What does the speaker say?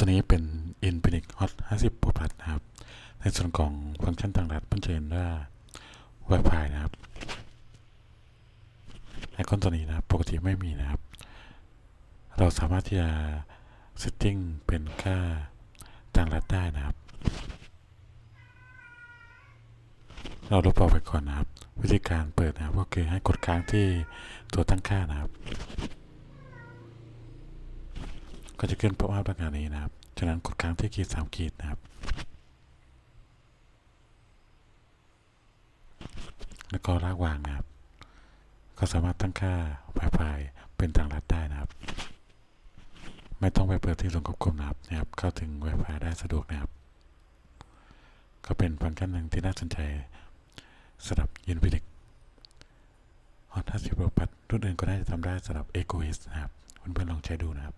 ตัวนี้เป็น Infinix Hot 50 Pro Plus นะครับ ในส่วนของฟังก์ชันต่างๆเพิ่งจะเห็นว่า Wi-Fi นะครับไอคอนตัวนี้นะปกติไม่มีนะครับ เราสามารถที่จะ setting เป็นค่าต่างรัฐได้นะครับ เราลบออกไปก่อนนะครับ วิธีการเปิดนะครับก็คือให้กดค้างที่ตัวตั้งค่านะครับ ก็จะขึ้นป๊อปอัพลักษณะนี้นะครับ จากนั้นกดค้างที่ขีดสามขีดนะครับ แล้วก็ลากวางนะครับ ก็สามารถตั้งค่า Wi-Fi เป็นทางลัดได้นะครับ ไม่ต้องไปเปิดที่ส่วนควบคุมนะครับนะครับ เข้าถึง Wi-Fi ได้สะดวกนะครับ ก็เป็นฟังก์ชันหนึ่งที่น่าสนใจสำหรับ Infinix Hot 50 Pro Plus รุ่นอื่นก็น่าจะทำได้สำหรับ EcoS นะครับ เพื่อนๆลองใช้ดูนะครับ